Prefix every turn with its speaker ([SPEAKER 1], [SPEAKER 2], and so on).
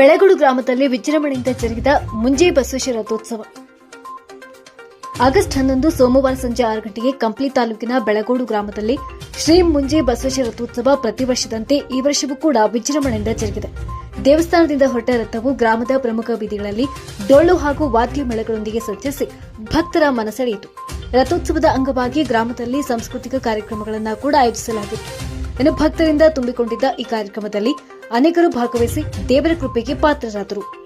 [SPEAKER 1] ಬೆಳಗೋಡು ಗ್ರಾಮದಲ್ಲಿ ವಿಜೃಂಭಣೆಯಿಂದ ಜರುಗಿದ ಮುಂಜೆ ಬಸವೇಶ್ವರ ರಥೋತ್ಸವ ಆಗಸ್ಟ್ ಹನ್ನೊಂದು ಸೋಮವಾರ ಸಂಜೆ ಆರು ಗಂಟೆಗೆ ಕಂಪ್ಲಿ ತಾಲೂಕಿನ ಬೆಳಗೋಡು ಗ್ರಾಮದಲ್ಲಿ ಶ್ರೀ ಮುಂಜೆ ಬಸವೇಶ್ವರ ರಥೋತ್ಸವ ಪ್ರತಿ ವರ್ಷದಂತೆ ಈ ವರ್ಷವೂ ಕೂಡ ವಿಜೃಂಭಣೆಯಿಂದ ಜರುಗಿದೆ. ದೇವಸ್ಥಾನದಿಂದ ಹೊರಟ ರಥವು ಗ್ರಾಮದ ಪ್ರಮುಖ ಬೀದಿಗಳಲ್ಲಿ ಡೊಳ್ಳು ಹಾಗೂ ವಾದ್ಯ ಮೇಳಗಳೊಂದಿಗೆ ಸಂಚರಿಸಿ ಭಕ್ತರ ಮನಸೆಳೆಯಿತು. ರಥೋತ್ಸವದ ಅಂಗವಾಗಿ ಗ್ರಾಮದಲ್ಲಿ ಸಾಂಸ್ಕೃತಿಕ ಕಾರ್ಯಕ್ರಮಗಳನ್ನು ಕೂಡ ಆಯೋಜಿಸಲಾಗಿತ್ತು ಇನ್ನು ಭಕ್ತರಿಂದ ತುಂಬಿಕೊಂಡಿದ್ದ ಈ ಕಾರ್ಯಕ್ರಮದಲ್ಲಿ ಅನೇಕರು ಭಾಗವಹಿಸಿ ದೇವರ ಕೃಪೆಗೆ ಪಾತ್ರರಾದರು.